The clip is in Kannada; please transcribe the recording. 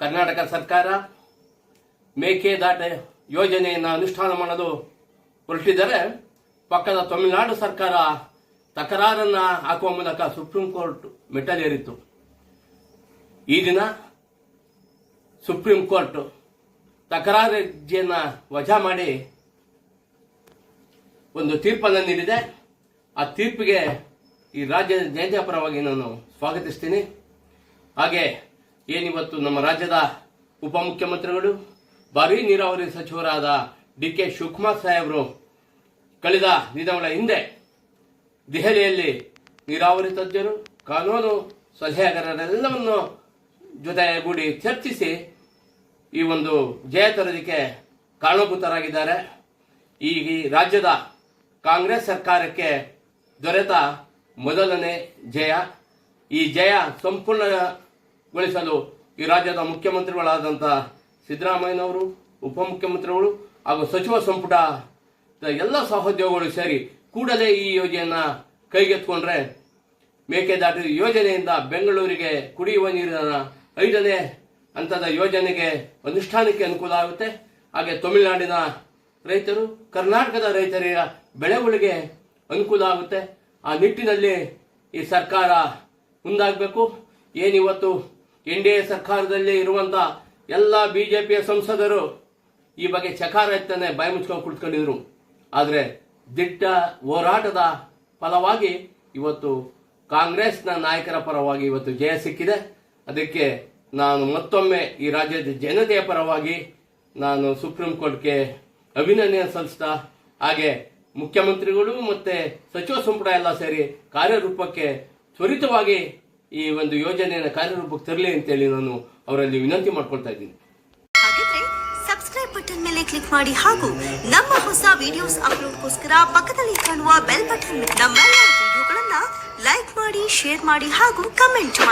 ಕರ್ನಾಟಕ ಸರ್ಕಾರ ಮೇಕೆದಾಟ ಯೋಜನೆಯನ್ನು ಅನುಷ್ಠಾನ ಮಾಡಲು ಹೊರಟಿದ್ದರೆ ಪಕ್ಕದ ತಮಿಳುನಾಡು ಸರ್ಕಾರ ತಕರಾರನ್ನು ಹಾಕುವ ಮೂಲಕ ಸುಪ್ರೀಂ ಕೋರ್ಟ್ ಮೆಟ್ಟಲೇರಿತ್ತು. ಈ ದಿನ ಸುಪ್ರೀಂ ಕೋರ್ಟ್ ತಕರಾರು ಅರ್ಜಿಯನ್ನು ವಜಾ ಮಾಡಿ ಒಂದು ತೀರ್ಪನ್ನು ನೀಡಿದೆ. ಆ ತೀರ್ಪಿಗೆ ಈ ರಾಜ್ಯದ ಜನತೆಯ ಪರವಾಗಿ ನಾನು ಸ್ವಾಗತಿಸ್ತೀನಿ. ಹಾಗೆ ಏನಿವತ್ತು ನಮ್ಮ ರಾಜ್ಯದ ಉಪಮುಖ್ಯಮಂತ್ರಿಗಳು, ಭಾರೀ ನೀರಾವರಿ ಸಚಿವರಾದ ಡಿ ಕೆ ಶಿವಕುಮಾರ್ ಸಾಹೇಬರು ಕಳೆದ ದಿನಗಳ ಹಿಂದೆ ದೆಹಲಿಯಲ್ಲಿ ನೀರಾವರಿ ತಜ್ಞರು, ಕಾನೂನು ಸಲಹೆಗಾರರೆಲ್ಲವನ್ನು ಜೊತೆಗೂಡಿ ಚರ್ಚಿಸಿ ಈ ಒಂದು ಜಯ ತರೋದಕ್ಕೆ ಕಾರಣಭೂತರಾಗಿದ್ದಾರೆ. ಈ ರಾಜ್ಯದ ಕಾಂಗ್ರೆಸ್ ಸರ್ಕಾರಕ್ಕೆ ದೊರೆತ ಮೊದಲನೇ ಜಯ. ಈ ಜಯ ಸಂಪೂರ್ಣಗೊಳಿಸಲು ಈ ರಾಜ್ಯದ ಮುಖ್ಯಮಂತ್ರಿಗಳಾದಂತಹ ಸಿದ್ದರಾಮಯ್ಯನವರು, ಉಪಮುಖ್ಯಮಂತ್ರಿಗಳು ಹಾಗೂ ಸಚಿವ ಸಂಪುಟ ಎಲ್ಲ ಸಹೋದ್ಯೋಗಿಗಳು ಸೇರಿ ಕೂಡಲೇ ಈ ಯೋಜನೆಯನ್ನ ಕೈಗೆತ್ಕೊಂಡ್ರೆ ಮೇಕೆದಾಟು ಯೋಜನೆಯಿಂದ ಬೆಂಗಳೂರಿಗೆ ಕುಡಿಯುವ ನೀರಿನ ಐದನೇ ಹಂತದ ಯೋಜನೆಗೆ ಅನುಷ್ಠಾನಕ್ಕೆ ಅನುಕೂಲ ಆಗುತ್ತೆ. ಹಾಗೆ ತಮಿಳುನಾಡಿನ ರೈತರು, ಕರ್ನಾಟಕದ ರೈತರಿಗೆ ಬೆಳೆಗಳಿಗೆ ಅನುಕೂಲ ಆಗುತ್ತೆ. ಆ ನಿಟ್ಟಿನಲ್ಲಿ ಈ ಸರ್ಕಾರ ಮುಂದಾಗಬೇಕು. ಏನಿವತ್ತು ಎನ್ ಡಿ ಎ ಸರ್ಕಾರದಲ್ಲಿ ಇರುವಂತ ಎಲ್ಲ ಬಿಜೆಪಿಯ ಸಂಸದರು ಈ ಬಗ್ಗೆ ಚಕಾರ ಎತ್ತನೆ ಬಾಯಿ ಮುಚ್ಕೊಂಡು ಕುಳಿತುಕೊಂಡಿದ್ರು. ಆದರೆ ದಿಟ್ಟ ಹೋರಾಟದ ಫಲವಾಗಿ ಇವತ್ತು ಕಾಂಗ್ರೆಸ್ನ ನಾಯಕರ ಪರವಾಗಿ ಇವತ್ತು ಜಯ ಸಿಕ್ಕಿದೆ. ಅದಕ್ಕೆ ನಾನು ಮತ್ತೊಮ್ಮೆ ಈ ರಾಜ್ಯದ ಜನತೆಯ ಪರವಾಗಿ ನಾನು ಸುಪ್ರೀಂ ಕೋರ್ಟ್ಗೆ ಅಭಿನಂದನೆ ಸಲ್ಲಿಸ್ತಾ, ಹಾಗೆ ಮುಖ್ಯಮಂತ್ರಿಗಳು ಮತ್ತೆ ಸಚಿವ ಸಂಪುಟ ಎಲ್ಲ ಸೇರಿ ಕಾರ್ಯರೂಪಕ್ಕೆ ತ್ವರಿತವಾಗಿ ಈ ಒಂದು ಯೋಜನೆಯನ್ನು ಕಾರ್ಯರೂಪಕ್ಕೆ ತರಲಿ ಅಂತ ಹೇಳಿ ನಾನು ಅವರಲ್ಲಿ ವಿನಂತಿ ಮಾಡ್ಕೊಳ್ತಾ ಇದ್ದೀನಿ. ಸಬ್ಸ್ಕ್ರೈಬ್ ಬಟನ್ ಮೇಲೆ ಕ್ಲಿಕ್ ಮಾಡಿ ಹಾಗೂ ನಮ್ಮ ಹೊಸ ವಿಡಿಯೋಸ್ ಅಪ್ಲೋಡ್ಗೋಸ್ಕರ ಪಕ್ಕದಲ್ಲಿ ಕಾಣುವ ಬೆಲ್ ಬಟನ್ ನಮ್ಮ ವಿಡಿಯೋಗಳನ್ನ ಲೈಕ್ ಮಾಡಿ ಶೇರ್ ಮಾಡಿ ಹಾಗೂ ಕಮೆಂಟ್ ಮಾಡಿ.